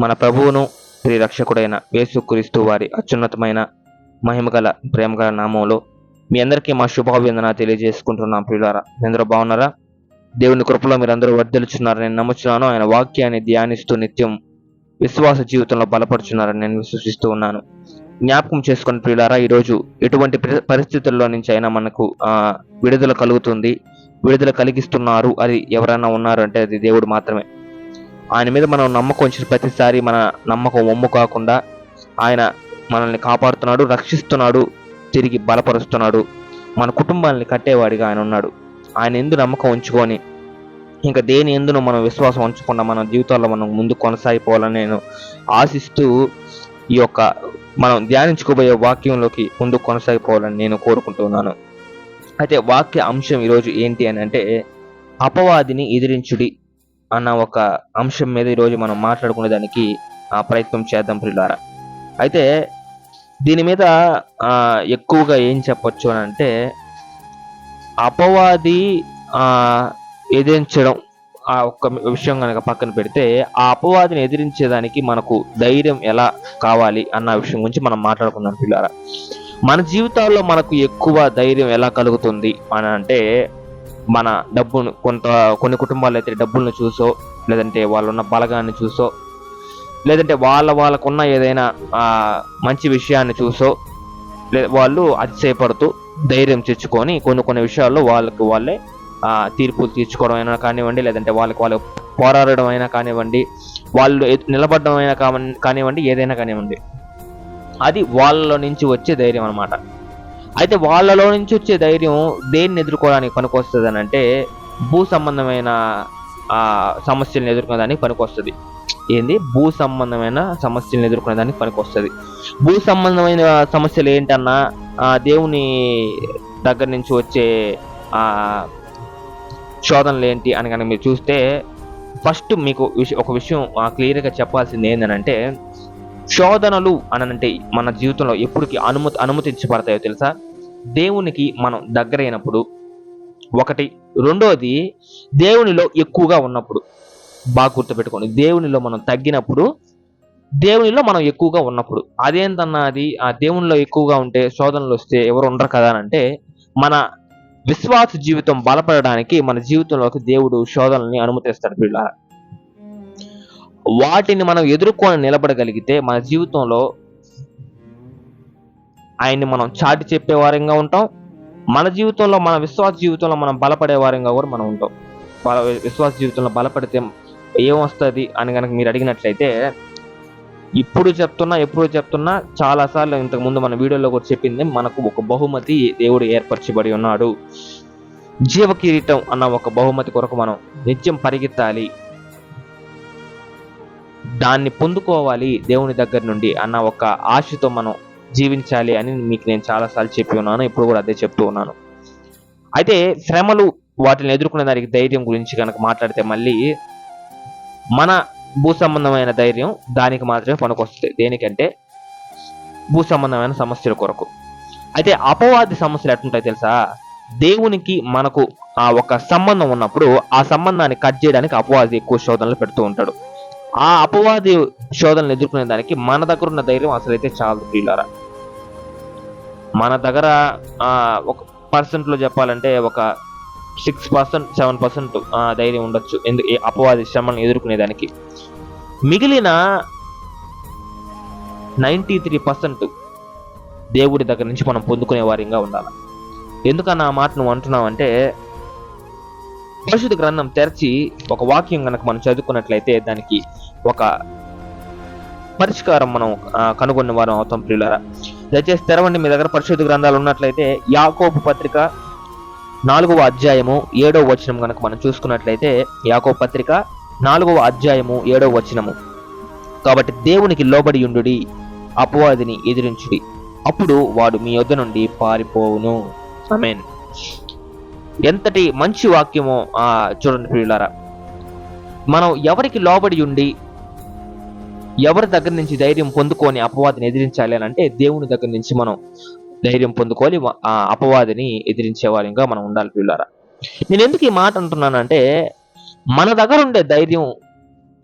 మన ప్రభువును ప్రియరక్షకుడైన యేసుక్రీస్తు వారి అత్యున్నతమైన మహిమగల ప్రేమగల నామంలో మీ అందరికీ మా శుభాభివందన తెలియజేసుకుంటున్నాం ప్రియులారా. మీ అందరూ బాగున్నారా? దేవుని కృపలో మీరందరూ వర్ధలుచున్నారని నేను నమ్ముచున్నాను. ఆయన వాక్యాన్ని ధ్యానిస్తూ నిత్యం విశ్వాస జీవితంలో బలపరుచున్నారని నేను విశ్వసిస్తూ ఉన్నాను. జ్ఞాపకం చేసుకుని ప్రియులారా ఈరోజు ఎటువంటి పరిస్థితుల్లో నుంచి అయినా మనకు విడుదల కలుగుతుంది. విడుదల కలిగిస్తున్నారు. అది ఎవరైనా ఉన్నారు అంటే అది దేవుడు మాత్రమే. ఆయన మీద మనం నమ్మకం ఉంచిన ప్రతిసారి మన నమ్మకం ఒమ్ము కాకుండా ఆయన మనల్ని కాపాడుతున్నాడు రక్షిస్తున్నాడు తిరిగి బలపరుస్తున్నాడు. మన కుటుంబాన్ని కట్టేవాడిగా ఆయన ఉన్నాడు. ఆయన ఎందు నమ్మకం ఉంచుకొని ఇంకా దేని ఎందును మనం విశ్వాసం ఉంచకుండా మన జీవితాల్లో మనం ముందు కొనసాగిపోవాలని నేను ఆశిస్తూ ఈ యొక్క మనం ధ్యానించుకోబోయే వాక్యంలోకి ముందు కొనసాగిపోవాలని నేను కోరుకుంటున్నాను. అయితే వాక్య అంశం ఈరోజు ఏంటి అని అంటే అపవాదిని ఎదిరించుడి అన్న ఒక అంశం మీద ఈరోజు మనం మాట్లాడుకునే దానికి ఆ, ప్రయత్నం చేద్దాం ప్రియులారా. అయితే దీని మీద ఎక్కువగా ఏం చెప్పొచ్చు అని అంటే అపవాది ఎదిరించడం ఆ ఒక్క విషయం కనుక పక్కన పెడితే ఆ అపవాదిని ఎదిరించేదానికి మనకు ధైర్యం ఎలా కావాలి అన్న విషయం గురించి మనం మాట్లాడుకుందాం పిల్లారా మన జీవితాల్లో మనకు ఎక్కువ ధైర్యం ఎలా కలుగుతుంది అని అంటే మన డబ్బును కొంత కొన్ని కుటుంబాలు అయితే డబ్బులను చూసో లేదంటే వాళ్ళున్న బలగాన్ని చూసో లేదంటే వాళ్ళ వాళ్ళకున్న ఏదైనా మంచి విషయాన్ని చూసో లే వాళ్ళు అతిశయపడుతూ ధైర్యం తెచ్చుకొని కొన్ని కొన్ని విషయాల్లో వాళ్ళకి వాళ్ళే తీర్పులు తీర్చుకోవడం అయినా కానివ్వండి లేదంటే వాళ్ళకి వాళ్ళు పోరాడడం అయినా కానివ్వండి వాళ్ళు నిలబడడం అయినా కానివ్వండి ఏదైనా కానివ్వండి. అది వాళ్ళలో నుంచి వచ్చే ధైర్యం అన్నమాట. అయితే వాళ్ళలో నుంచి వచ్చే ధైర్యం దేన్ని ఎదుర్కోవడానికి పనికొస్తుంది అని అంటే భూ సంబంధమైన ఆ సమస్యలను ఎదుర్కొనేదానికి పనికొస్తుంది. ఏంది? భూ సంబంధమైన సమస్యలను ఎదుర్కొనేదానికి పనికొస్తుంది. భూ సంబంధమైన సమస్యలు ఏంటన్నా ఆ దేవుని దగ్గర నుంచి వచ్చే ఆ శోధనలు ఏంటి అని కనుక మీరు చూస్తే ఫస్ట్ మీకు ఒక విషయం క్లియర్గా చెప్పాల్సింది ఏంటంటే శోధనలు అనంటే మన జీవితంలో ఎప్పటికీ అనుమతి అనుమతించబడతాయో తెలుసా? దేవునికి మనం దగ్గరైనప్పుడు ఒకటి. రెండోది దేవునిలో ఎక్కువగా ఉన్నప్పుడు. బాగా గుర్తుపెట్టుకోండి. దేవునిలో మనం తగ్గినప్పుడు దేవునిలో మనం ఎక్కువగా ఉన్నప్పుడు. అదేంటన్నది అది? ఆ దేవునిలో ఎక్కువగా ఉంటే శోధనలు వస్తే ఎవరు ఉండరు కదా అని అంటే మన విశ్వాస జీవితం బలపడడానికి మన జీవితంలోకి దేవుడు శోధనల్ని అనుమతిస్తాడు పిల్లల వాటిని మనం ఎదుర్కొని నిలబడగలిగితే మన జీవితంలో ఆయన్ని మనం చాటి చెప్పే వారంగా ఉంటాం. మన జీవితంలో మన విశ్వాస జీవితంలో మనం బలపడే వారంగా కూడా మనం ఉంటాం. బల విశ్వాస జీవితంలో బలపడితే ఏమొస్తుంది అని కనుక మీరు అడిగినట్లయితే ఇప్పుడు చెప్తున్నా ఎప్పుడు చెప్తున్నా చాలా సార్లు ఇంతకు ముందు మన వీడియోలో కూడా చెప్పింది మనకు ఒక బహుమతి దేవుడు ఏర్పరచబడి ఉన్నాడు. జీవ కిరీటం అన్న ఒక బహుమతి కొరకు మనం నిత్యం పరిగెత్తాలి. దాన్ని పొందుకోవాలి దేవుని దగ్గర నుండి అన్న ఒక ఆశతో మనం జీవించాలి అని మీకు నేను చాలాసార్లు చెప్పి ఉన్నాను. ఇప్పుడు కూడా అదే చెప్తూ ఉన్నాను. అయితే శ్రమలు వాటిని ఎదుర్కొనే దానికి ధైర్యం గురించి కనుక మాట్లాడితే మళ్ళీ మన భూ సంబంధమైన ధైర్యం దానికి మాత్రమే పనికొస్తుంది. దేనికంటే భూ సంబంధమైన సమస్యల కొరకు. అయితే అపవాది సమస్యలు ఎట్లుంటాయి తెలుసా? దేవునికి మనకు ఆ ఒక సంబంధం ఉన్నప్పుడు ఆ సంబంధాన్ని కట్ చేయడానికి అపవాది ఎక్కువ శోధనలు పెడుతూ ఉంటాడు. ఆ అపవాది శోధనలు ఎదుర్కొనే దానికి మన దగ్గర ఉన్న ధైర్యం అసలైతే చాలు ప్రియులారా. మన దగ్గర ఆ, ఒక పర్సెంట్లో చెప్పాలంటే ఒక సిక్స్ పర్సెంట్ సెవెన్ పర్సెంట్ ధైర్యం ఉండొచ్చు. ఎందుకు ఈ అపవాది శ్రమను ఎదుర్కొనేదానికి మిగిలిన నైంటీ త్రీ పర్సెంట్ దేవుడి దగ్గర నుంచి మనం పొందుకునే వారిగా ఉండాలి. ఎందుకన్నా ఆ మాట నువ్వు అంటున్నావంటే పరిశుద్ధ గ్రంథం తెరచి ఒక వాక్యం కనుక మనం చదువుకున్నట్లయితే దానికి ఒక పరిష్కారం మనం కనుగొన్న వారం అవుతాం ప్రియులారా. దయచేసి తెరవండి మీ దగ్గర పరిశుద్ధ గ్రంథాలు ఉన్నట్లయితే యాకోబు పత్రిక నాలుగవ అధ్యాయము ఏడవ వచనం కనుక మనం చూసుకున్నట్లయితే యాకో పత్రిక నాలుగవ అధ్యాయము ఏడవ వచనము. కాబట్టి దేవునికి లోబడి ఉండుడి అపవాదిని ఎదిరించుడి. అప్పుడు వాడు మీ యొద్ద నుండి పారిపోవును. ఆమేన్. ఎంతటి మంచి వాక్యమో చూడండి ప్రియులారా. మనం ఎవరికి లోబడి ఉండి ఎవరి దగ్గర నుంచి ధైర్యం పొందుకొని అపవాదిని ఎదిరించాలి అని అంటే దేవుని దగ్గర నుంచి మనం ధైర్యం పొందుకోవాలి ఆ అపవాదిని ఎదిరించే వారిగా మనం ఉండాలి పిల్లారా నేను ఎందుకు ఈ మాట అంటున్నానంటే మన దగ్గర ఉండే ధైర్యం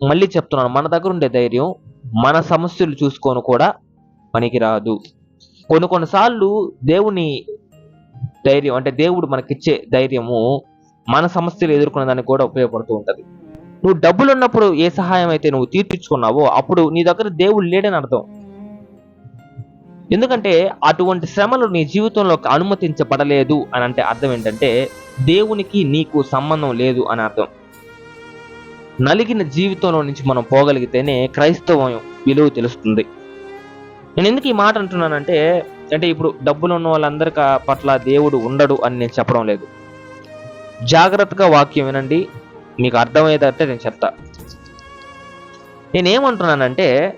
మళ్ళీ చెప్తున్నాను మన దగ్గర ఉండే ధైర్యం మన సమస్యలు చూసుకొని కూడా పనికిరాదు. కొన్ని కొన్నిసార్లు దేవుని ధైర్యం అంటే దేవుడు మనకిచ్చే ధైర్యము మన సమస్యలు ఎదుర్కొనే దానికి కూడా ఉపయోగపడుతూ ఉంటుంది. నువ్వు డబ్బులు ఉన్నప్పుడు ఏ సహాయం అయితే నువ్వు తీర్చుకున్నావో అప్పుడు నీ దగ్గర దేవుడు లేడని అర్థం. ఎందుకంటే అటువంటి శ్రమలు నీ జీవితంలో అనుమతించబడలేదు అని అంటే అర్థం ఏంటంటే దేవునికి నీకు సంబంధం లేదు అని అర్థం. నలిగిన జీవితంలో నుంచి మనం పోగలిగితేనే క్రైస్తవం విలువ తెలుస్తుంది. నేను ఎందుకు ఈ మాట అంటున్నానంటే అంటే ఇప్పుడు డబ్బులు ఉన్న వాళ్ళందరి పట్ల దేవుడు ఉండడు అని నేను చెప్పడం లేదు. జాగ్రత్తగా వాక్యం వినండి. మీకు అర్థమయ్యేదంటే నేను చెప్తా. నేనేమంటున్నానంటే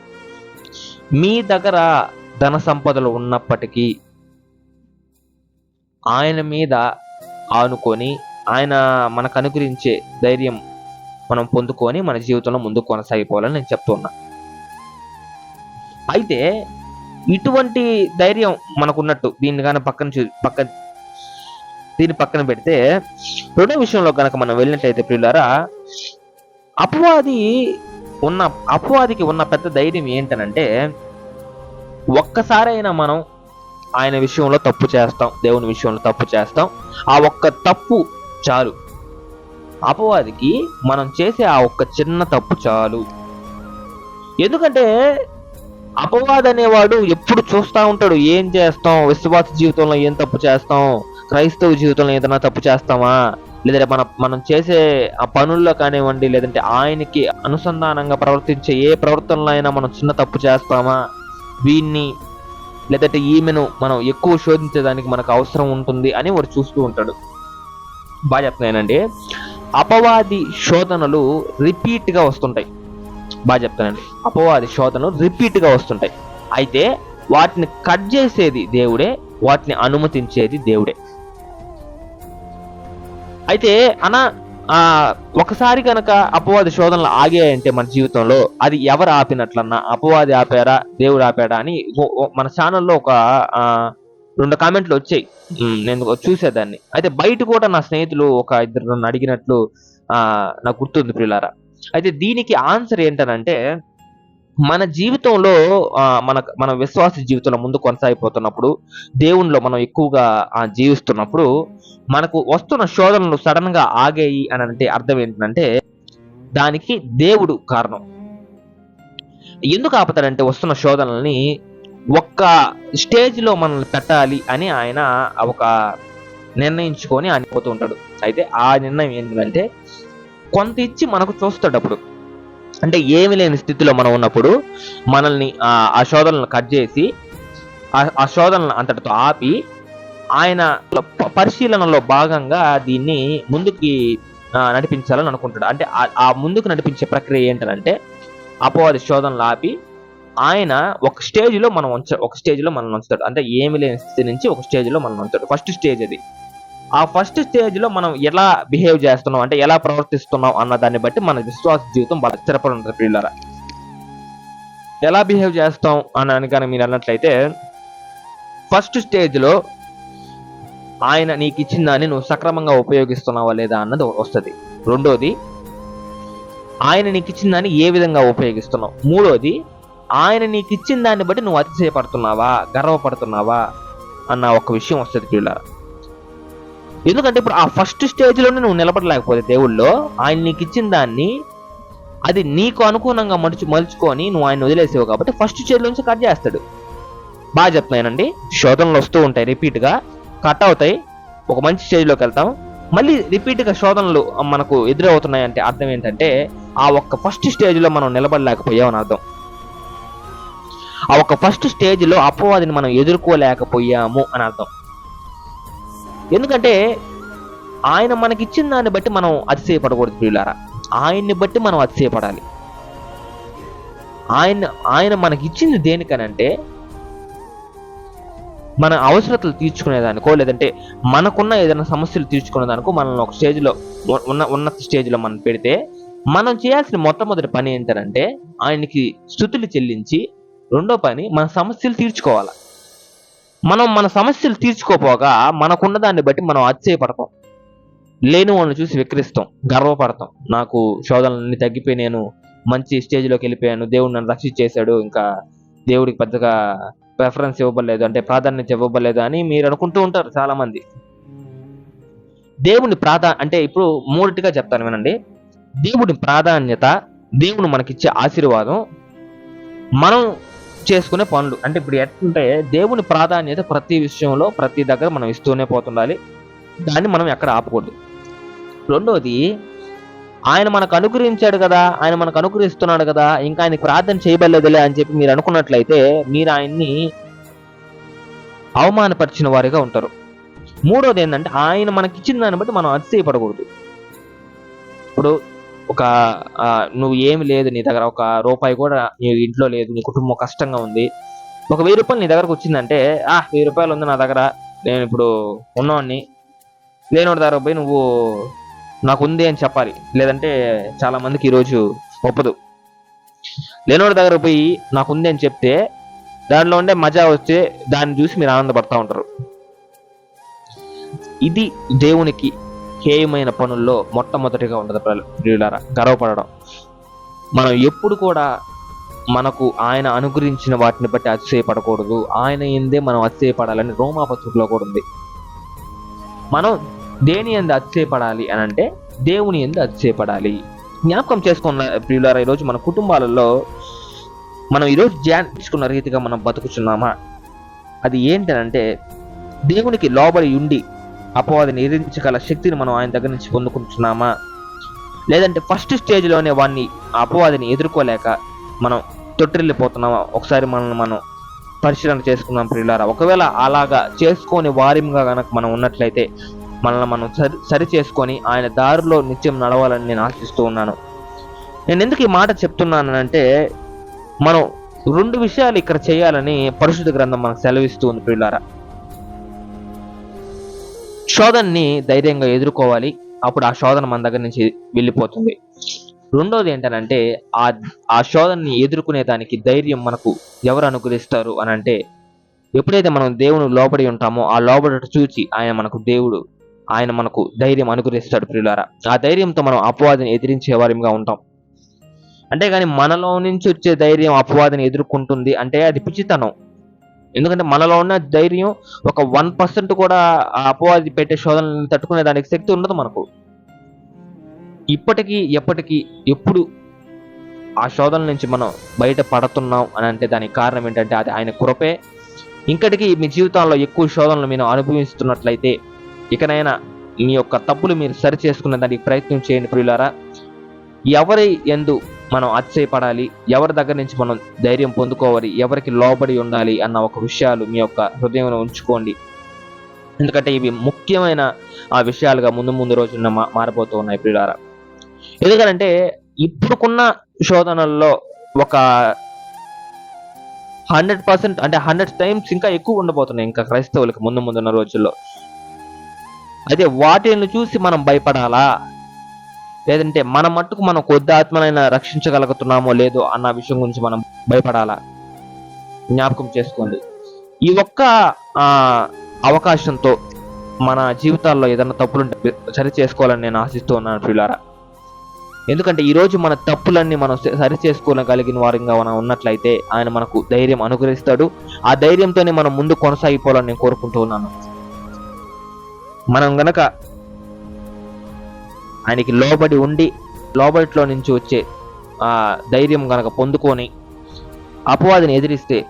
మీ దగ్గర ధన సంపదలు ఉన్నప్పటికీ ఆయన మీద ఆనుకొని ఆయన మనకు అనుగ్రహించే ధైర్యం మనం పొందుకొని మన జీవితంలో ముందు కొనసాగిపోవాలని నేను చెప్తున్నా అయితే ఇటువంటి ధైర్యం మనకున్నట్టు దీన్ని కానీ పక్కన చూ దీని దీన్ని పక్కన పెడితే రెండో విషయంలో కనుక మనం వెళ్ళినట్టయితే ప్రియులారా అపవాది ఉన్న అపవాదికి ఉన్న పెద్ద ధైర్యం ఏంటనంటే ఒక్కసారైనా మనం ఆయన విషయంలో తప్పు చేస్తాం దేవుని విషయంలో తప్పు చేస్తాం ఆ ఒక్క తప్పు చాలు. అపవాదికి మనం చేసే ఆ ఒక్క చిన్న తప్పు చాలు. ఎందుకంటే అపవాద్ అనేవాడు ఎప్పుడు చూస్తూ ఉంటాడు ఏం చేస్తాం విశ్వాస జీవితంలో ఏం తప్పు చేస్తాం క్రైస్తవ జీవితంలో ఏదైనా తప్పు చేస్తామా? లేదంటే మన మనం చేసే ఆ పనుల్లో కానివ్వండి లేదంటే ఆయనకి అనుసంధానంగా ప్రవర్తించే ఏ ప్రవర్తనలో అయినా మనం చిన్న తప్పు చేస్తామా? వీన్ని లేదంటే ఈమెను మనం ఎక్కువ శోధించేదానికి మనకు అవసరం ఉంటుంది అని వాడు చూస్తూ ఉంటాడు. బాగా చెప్తున్నానండి అపవాది శోధనలు రిపీట్గా వస్తుంటాయి. బాగా చెప్తానండి అపవాది శోధనలు రిపీట్గా వస్తుంటాయి. అయితే వాటిని కట్ చేసేది దేవుడే వాటిని అనుమతించేది దేవుడే. అయితే అనా ఆ ఒకసారి కనుక అపవాది శోధనలు ఆగాయంటే మన జీవితంలో అది ఎవరు ఆపినట్లన్నా అపవాది ఆపారా దేవుడు ఆపాడా అని మన ఛానల్లో ఒక రెండు కామెంట్లు వచ్చాయి. నేను చూసేదాన్ని. అయితే బయట కూడా నా స్నేహితులు ఒక ఇద్దరు నన్ను అడిగినట్లు ఆ నాకు గుర్తుంది ప్రియులారా. అయితే దీనికి ఆన్సర్ ఏంటనంటే మన జీవితంలో మన మన విశ్వాస జీవితంలో ముందు కొనసాగిపోతున్నప్పుడు దేవుణ్ణిలో మనం ఎక్కువగా జీవిస్తున్నప్పుడు మనకు వస్తున్న శోధనలు సడన్గా ఆగాయి అని అంటే అర్థం ఏంటంటే దానికి దేవుడు కారణం. ఎందుకు ఆపుతాడంటే వస్తున్న శోధనల్ని ఒక్క స్టేజ్లో మనల్ని పెట్టాలి అని ఆయన ఒక నిర్ణయించుకొని ఆయన పోతూ ఉంటాడు. అయితే ఆ నిర్ణయం ఏంటంటే కొంత ఇచ్చి మనకు చూస్తాడు అప్పుడు. అంటే ఏమి లేని స్థితిలో మనం ఉన్నప్పుడు మనల్ని ఆ శోధనలను కట్ చేసి ఆ- ఆ శోధనలను అంతటితో ఆపి ఆయన పరిశీలనలో భాగంగా దీన్ని ముందుకి నడిపించాలని అనుకుంటాడు అంటే ఆ- ముందుకు నడిపించే ప్రక్రియ ఏంటంటే అపవాది శోధనలు ఆపి ఆయన ఒక స్టేజ్లో మనం ఉంచ ఒక స్టేజ్లో మనల్ని మనం ఉంచుతాడు. అంటే ఏమి లేని స్థితి నుంచి ఒక స్టేజ్లో మనం ఉంచుతాడు. ఫస్ట్ స్టేజ్ అది. ఆ ఫస్ట్ స్టేజ్లో మనం ఎలా బిహేవ్ చేస్తున్నాం అంటే ఎలా ప్రవర్తిస్తున్నాం అన్న దాన్ని బట్టి మన విశ్వాస జీవితం బాగా స్థిరపడి ఉంటుంది పిల్లల ఎలా బిహేవ్ చేస్తాం అని అనుకని మీరు అన్నట్లయితే ఫస్ట్ స్టేజ్లో ఆయన నీకు ఇచ్చిన దాన్ని నువ్వు సక్రమంగా ఉపయోగిస్తున్నావా లేదా అన్నది వస్తుంది. రెండోది ఆయన నీకు ఇచ్చిన దాన్ని ఏ విధంగా ఉపయోగిస్తున్నావు? మూడోది ఆయన నీకు ఇచ్చిన దాన్ని బట్టి నువ్వు అతిశయపడుతున్నావా గర్వపడుతున్నావా అన్న ఒక విషయం వస్తుంది పిల్లల ఎందుకంటే ఇప్పుడు ఆ ఫస్ట్ స్టేజ్లోనే నువ్వు నిలబడలేకపోతే దేవుళ్ళో ఆయన నీకు ఇచ్చిన దాన్ని అది నీకు అనుగుణంగా మలుచు మలుచుకొని నువ్వు ఆయన వదిలేసేవు కాబట్టి ఫస్ట్ స్టేజ్ నుంచి కట్ చేస్తాడు. బాగా చెప్తున్నానండి శోధనలు వస్తూ ఉంటాయి రిపీట్గా కట్ అవుతాయి. ఒక మంచి స్టేజ్లోకి వెళ్తాం. మళ్ళీ రిపీట్గా శోధనలు మనకు ఎదురవుతున్నాయి అంటే అర్థం ఏంటంటే ఆ ఒక్క ఫస్ట్ స్టేజ్లో మనం నిలబడలేకపోయామని అర్థం. ఆ ఒక్క ఫస్ట్ స్టేజ్లో అపవాదిని మనం ఎదుర్కోలేకపోయాము అని అర్థం. ఎందుకంటే ఆయన మనకిచ్చిన దాన్ని బట్టి మనం అతిశయపడకూడదు ప్రియులారా. ఆయన్ని బట్టి మనం అతిశయపడాలి. ఆయన ఆయన మనకిచ్చింది దేనికనంటే మన అవసరతలు తీర్చుకునేదానికో లేదంటే మనకున్న ఏదైనా సమస్యలు తీర్చుకునేదానికో మనల్ని ఒక స్టేజ్లో ఉన్న ఉన్నత స్టేజ్లో మనం పెడితే మనం చేయాల్సిన మొట్టమొదటి పని ఏంటంటే ఆయనకి స్థుతులు చెల్లించి రెండో పని మన సమస్యలు తీర్చుకోవాలి. మనం మన సమస్యలు తీర్చుకోపోగా మనకున్న దాన్ని బట్టి మనం ఆశ్చర్యపడతాం లేని వాళ్ళని చూసి విక్రిస్తాం గర్వపడతాం. నాకు శోధనలన్నీ తగ్గిపోయి నేను మంచి స్టేజ్లోకి వెళ్ళిపోయాను. దేవుడు నన్ను రక్షించేశాడు. ఇంకా దేవుడికి పెద్దగా ప్రిఫరెన్స్ ఇవ్వబడలేదు. అంటే ప్రాధాన్యత ఇవ్వబడలేదు అని మీరు అనుకుంటూ ఉంటారు చాలా మంది దేవుని ప్రాధా అంటే ఇప్పుడు మూడిటిగా చెప్తాను వినండి. దేవుని ప్రాధాన్యత దేవుడు మనకిచ్చే ఆశీర్వాదం మనం చేసుకునే పనులు. అంటే ఇప్పుడు ఎట్లంటే దేవుని ప్రాధాన్యత ప్రతి విషయంలో ప్రతి దగ్గర మనం ఇస్తూనే పోతుండాలి. దాన్ని మనం ఎక్కడ ఆపకూడదు. రెండోది ఆయన మనకు అనుగ్రహించాడు కదా ఆయన మనకు అనుగ్రహిస్తున్నాడు కదా ఇంకా ఆయనకి ప్రార్థన చేయబడలేదులే అని చెప్పి మీరు అనుకున్నట్లయితే మీరు ఆయన్ని అవమానపరిచిన వారిగా ఉంటారు. మూడోది ఏంటంటే ఆయన మనకిచ్చిన దాన్ని బట్టి మనం అతిశయపడకూడదు. ఇప్పుడు ఒక నువ్వు ఏమి లేదు నీ దగ్గర ఒక రూపాయి కూడా నీ ఇంట్లో లేదు నీ కుటుంబం కష్టంగా ఉంది. ఒక వెయ్యి రూపాయలు నీ దగ్గరకు వచ్చిందంటే ఆ వెయ్యి రూపాయలు ఉంది నా దగ్గర నేను ఇప్పుడు ఉన్నవాడిని లేనివాడి దగ్గర పోయి నువ్వు నాకు ఉంది అని చెప్పాలి. లేదంటే చాలా మందికి ఈరోజు ఒప్పదు. లేనివాడి దగ్గర పోయి నాకు ఉంది అని చెప్తే దానిలో ఉండే మజా వచ్చే దాన్ని చూసి మీరు ఆనందపడతా ఉంటారు. ఇది దేవునికి హేయమైన పనుల్లో మొట్టమొదటిగా ఉండదు ప్రియులారా గర్వపడడం. మనం ఎప్పుడు కూడా మనకు ఆయన అనుగ్రహించిన వాటిని బట్టి అతిశయపడకూడదు. ఆయన ఎందే మనం అతిశయపడాలని రోమాపత్రికలో కూడా ఉంది. మనం దేని ఎందు అతిశయపడాలి అని అంటే దేవుని ఎందు అతిశయపడాలి. జ్ఞాపకం చేసుకున్న ప్రియులారా ఈరోజు మన కుటుంబాలలో మనం ఈరోజు ధ్యానించుకున్న రీతిగా మనం బతుకుతున్నామా అది ఏంటనంటే దేవునికి లోబడి ఉండి అపవాదిని ఎదిరించగల శక్తిని మనం ఆయన దగ్గర నుంచి పొందుకుంటున్నామా? లేదంటే ఫస్ట్ స్టేజ్లోనే వాడిని ఆ అపవాదిని ఎదుర్కోలేక మనం తొట్టిల్లిపోతున్నామా? ఒకసారి మనల్ని మనం పరిశీలన చేసుకున్నాం ప్రియులారా. ఒకవేళ అలాగా చేసుకొని వారిగా కనుక మనం ఉన్నట్లయితే మనల్ని మనం సరి సరి చేసుకొని ఆయన దారిలో నిత్యం నడవాలని నేను ఆశిస్తూ ఉన్నాను. నేను ఎందుకు ఈ మాట చెప్తున్నానంటే మనం రెండు విషయాలు ఇక్కడ చేయాలని పరిశుద్ధ గ్రంథం మనకు సెలవిస్తూ ఉంది ప్రియులారా. శోధనని ధైర్యంగా ఎదుర్కోవాలి. అప్పుడు ఆ శోధన మన దగ్గర నుంచి వెళ్ళిపోతుంది. రెండోది ఏంటనంటే ఆ ఆ శోధనని ఎదుర్కొనే దానికి ధైర్యం మనకు ఎవరు అనుగ్రహిస్తారు అని అంటే ఎప్పుడైతే మనం దేవుని లోబడి ఉంటామో ఆ లోబడట చూచి ఆయన మనకు దేవుడు ఆయన మనకు ధైర్యం అనుగ్రహిస్తాడు ప్రియులారా. ఆ ధైర్యంతో మనం అపవాదిని ఎదిరించే వారిగా ఉంటాం. అంటే కానీ మనలో నుంచి వచ్చే ధైర్యం అపవాదిని ఎదుర్కొంటుంది అంటే అది పిచ్చితనం. ఎందుకంటే మనలో ఉన్న ధైర్యం ఒక వన్ పర్సెంట్ కూడా ఆ అపవాది పెట్టే శోధనలను తట్టుకునే దానికి శక్తి ఉండదు మనకు. ఇప్పటికీ ఎప్పటికీ ఎప్పుడు ఆ శోధన నుంచి మనం బయట పడుతున్నాం అని అంటే దానికి కారణం ఏంటంటే అది ఆయన కృపే. ఇంకటికి మీ జీవితంలో ఎక్కువ శోధనలు మీరు అనుభవిస్తున్నట్లయితే ఇకనైనా మీ యొక్క తప్పులు మీరు సరి చేసుకునే దానికి ప్రయత్నం చేయండి ప్రియులారా. ఎవరి ఎందు మనం అతిశయపడాలి. ఎవరి దగ్గర నుంచి మనం ధైర్యం పొందుకోవాలి? ఎవరికి లోబడి ఉండాలి అన్న ఒక విషయాలు మీ యొక్క హృదయంలో ఉంచుకోండి. ఎందుకంటే ఇవి ముఖ్యమైన ఆ విషయాలుగా ముందు ముందు రోజున మా మారిపోతూ ఉన్నాయి ప్రియులారా. ఎందుకంటే ఇప్పుడుకున్న శోధనల్లో ఒక హండ్రెడ్ పర్సెంట్ అంటే హండ్రెడ్ టైమ్స్ ఇంకా ఎక్కువ ఉండబోతున్నాయి ఇంకా క్రైస్తవులకు ముందు ముందున్న రోజుల్లో. అయితే వాటిని చూసి మనం భయపడాలా? లేదంటే మన మట్టుకు మనం కొద్ది ఆత్మనైనా రక్షించగలుగుతున్నామో లేదో అన్న విషయం గురించి మనం భయపడాలా? జ్ఞాపకం చేసుకోండి. ఈ ఒక్క అవకాశంతో మన జీవితాల్లో ఏదైనా తప్పులుంటే సరి చేసుకోవాలని నేను ఆశిస్తూ ఉన్నాను ప్రియులారా. ఎందుకంటే ఈరోజు మన తప్పులన్నీ మనం సరి చేసుకోగలిగిన వారంగా మనం ఉన్నట్లయితే ఆయన మనకు ధైర్యం అనుగ్రహిస్తాడు. ఆ ధైర్యంతోనే మనం ముందు కొనసాగిపోవాలని నేను కోరుకుంటూ ఉన్నాను మనం గనక ఆయనకి లోబడి ఉండి లోబడిలో నుంచి వచ్చే ఆ ధైర్యం కనుక పొందుకొని అపవాదిని ఎదిరిస్తే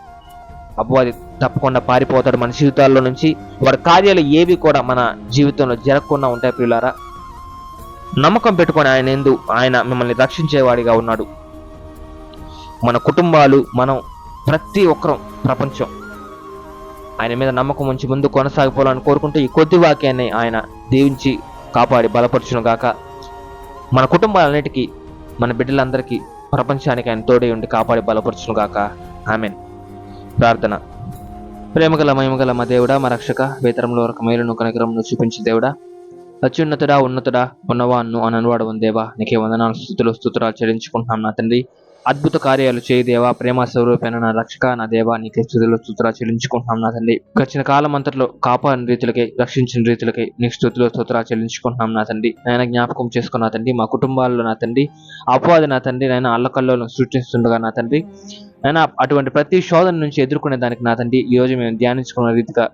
అపవాది తప్పకుండా పారిపోతాడు మన జీవితాల్లో నుంచి. వాడి కార్యాలు ఏవి కూడా మన జీవితంలో జరగకుండా ఉంటాయి పిల్లారా నమ్మకం పెట్టుకొని ఆయన ఎందు ఆయన మిమ్మల్ని రక్షించేవాడిగా ఉన్నాడు. మన కుటుంబాలు మనం ప్రతి ఒక్కరం ప్రపంచం. ఆయన మీద నమ్మకం ఉంచి ముందు కొనసాగిపోవాలని కోరుకుంటూ ఈ కొద్ది వాక్యాన్ని ఆయన దీవించి కాపాడి బలపరచును గాక మన కుటుంబాలన్నిటికీ మన బిడ్డలందరికీ ప్రపంచానికి ఆయన తోడే ఉండి కాపాడి బలపరచును గాక ఆమెన్. ప్రార్థన. ప్రేమగల మహిమగల మా దేవుడా మా రక్షక వేతరంలో ఒక మేలును కనకరమును చూపించి దేవుడా. అత్యున్నతుడా ఉన్నతుడా ఉన్నవాన్ను అననువాడు ఉందేవా నీకే వందనాలు స్థుతులు స్థుతురాలు చెల్లించుకుంటున్నాం నా తండ్రి. అద్భుత కార్యాలు చేయదేవా ప్రేమ స్వరూపైన నా రక్షక నా దేవా. నీకే స్థుతులు స్తోత్ర చెల్లించుకుంటున్నాం నా తండ్రి గడిచిన కాలం అంతట్లో కాపాడిన రీతులకై రక్షించిన రీతులకై నీ స్థుతులు స్తోత్ర చెల్లించుకుంటున్నాం నా తండ్రి నాయన జ్ఞాపకం చేసుకున్న తండ్రి మా కుటుంబాల్లో నా తండ్రి అపవాది నా తండ్రి నాయన అల్లకల్లోలను సృష్టిస్తుండగా నా తండ్రి నాయన అటువంటి ప్రతి శోధన నుంచి ఎదుర్కొనే దానికి నా తండ్రి ఈ రోజు మేము ధ్యానించుకున్న రీతిగా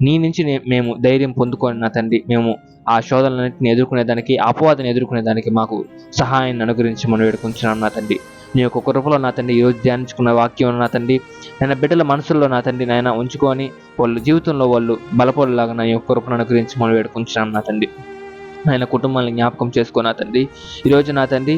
నీ నుంచి మేము ధైర్యం పొందుకొని నా తండ్రి మేము ఆ శోధనలన్నింటిని ఎదుర్కొనేదానికి అపవాదిని ఎదుర్కొనేదానికి మాకు సహాయాన్ని అనుగ్రహించి మనం వేడుకుంటున్నాం నా తండ్రి నీ యొక్క కృపలో నా తండ్రి ఈరోజు ధ్యానించుకున్న వాక్యం నా తండ్రి నేను బిడ్డల మనసుల్లో నా తండ్రి నాయన ఉంచుకొని వాళ్ళ జీవితంలో వాళ్ళు బలపడలాగా నా యొక్క కృపను అనుగ్రహించి మనం వేడుకుంటున్నాం నా తండ్రి. ఆయన కుటుంబాలను జ్ఞాపకం చేసుకున్నా నా తండ్రి. ఈరోజు నా తండ్రి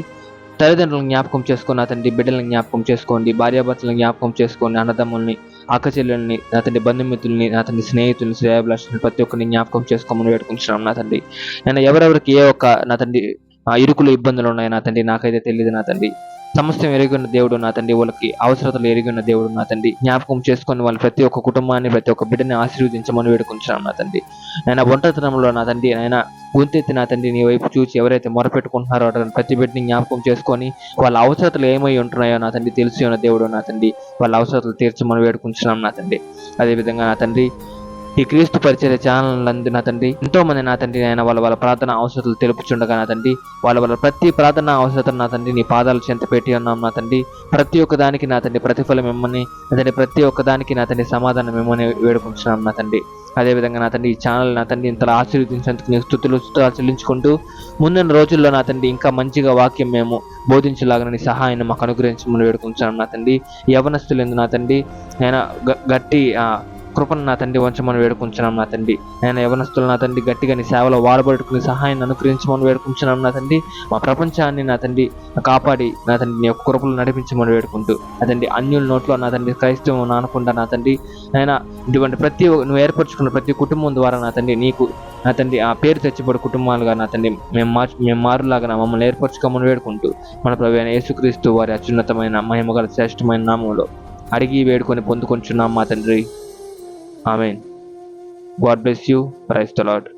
తల్లిదండ్రులను జ్ఞాపకం చేసుకున్నా తండ్రి బిడ్డలను జ్ఞాపకం చేసుకోండి భార్యాభర్తలను జ్ఞాపకం చేసుకోండి అన్నదమ్ముల్ని అక్కచెల్లెల్ని నా తండ్రి బంధుమిత్రుల్ని నా తండ్రి స్నేహితుల్ని శ్రేయాభిలాషుల్ని ప్రతి ఒక్కరిని జ్ఞాపకం చేసుకోమని వేడుకుంటున్నాం నా తండ్రి. నేను ఎవరెవరికి ఏ ఒక్క నా తండ్రి ఆ ఇరుకులు ఇబ్బందులు ఉన్నాయి నా తండ్రి నాకైతే తెలియదు నా తండ్రి. సమస్య ఎరిగిన దేవుడు నా తండ్రి. వాళ్ళకి అవసరతలు ఎరిగిన దేవుడు నా తండ్రి. జ్ఞాపకం చేసుకొని వాళ్ళ ప్రతి ఒక్క కుటుంబాన్ని ప్రతి ఒక్క బిడ్డని ఆశీర్వదించమని వేడుకుంటున్నాను నా తండ్రి. ఆయన ఒంటరితనంలో నా తండ్రి ఆయన గుంతెత్తి నా తండ్రి నీ వైపు చూసి ఎవరైతే మొరపెట్టుకుంటున్నారో అతను ప్రతి బిడ్డని జ్ఞాపకం చేసుకొని వాళ్ళ అవసరతలు ఏమై ఉంటున్నాయో నా తండ్రి తెలిసి ఉన్న దేవుడు నా తండ్రి. వాళ్ళ అవసరతలు తీర్చమని వేడుకుంటున్నాం నా తండ్రి. అదేవిధంగా నా తండ్రి ఈ క్రీస్తు పరిచయ ఛానల్ అందు నా తండ్రి ఎంతో మంది నా తండ్రి ఆయన వాళ్ళ వాళ్ళ ప్రార్థన అవసరతలు తెలుపుచుండగా నా తండ్రి వాళ్ళ వాళ్ళ ప్రతి ప్రార్థన అవసరతను నా తండ్రి నీ పాదాలు చెంత పెట్టి ఉన్నాం నా తండ్రి. ప్రతి ఒక్క దానికి నా తండ్రి ప్రతిఫలం మిమ్మల్ని నా ప్రతి ఒక్క దానికి నా తండ్రి సమాధానం మిమ్మల్ని వేడుకుంటున్నాం నా తండ్రి. అదేవిధంగా నా తండ్రి ఈ ఛానల్ నా తండ్రి ఇంతలా ఆశీర్వదించేందుకు నీకు స్థుతులు చెల్లించుకుంటూ ముందున్న రోజుల్లో నా తండ్రి ఇంకా మంచిగా వాక్యం మేము బోధించలాగనని సహాయాన్ని మాకు అనుగ్రహించమని వేడుకుంటున్నాం నా తండ్రి. యవనస్తులందు నా తండ్రి నేను గ- గట్టి కృపను నా తండ్రి వంచమని వేడుకుంటున్నాం నా తండ్రి. నేను యవనస్తులు నా తండ్రి గట్టిగా నీ సేవలో వాడబడుకుని సహాయాన్ని అనుగ్రహించమని వేడుకుంటున్నాం నా తండ్రి. మా ప్రపంచాన్ని నా తండ్రి కాపాడి నా తండ్రి నీ యొక్క కృపలు నడిపించమని వేడుకుంటూ నా తండ్రి అన్యుల నోట్లో నా తండ్రి క్రైస్తవం నానకుండా నా తండ్రి. ఆయన ఇటువంటి ప్రతి నువ్వు ఏర్పరచుకున్న ప్రతి కుటుంబం ద్వారా నా తండ్రి నీకు నా తండ్రి ఆ పేరు తెచ్చిపడి కుటుంబాలుగా నా తండ్రి. మేము మార్చు మేము మారులాగా నా మమ్మల్ని ఏర్పరచుకోమని వేడుకుంటూ మన ప్రభు అయిన యేసుక్రీస్తు వారి అత్యున్నతమైన మహిమగల శ్రేష్టమైన నామంలో అడిగి వేడుకొని పొందుకొంచున్నాం మా తండ్రి. Amen. God bless you. Praise the Lord.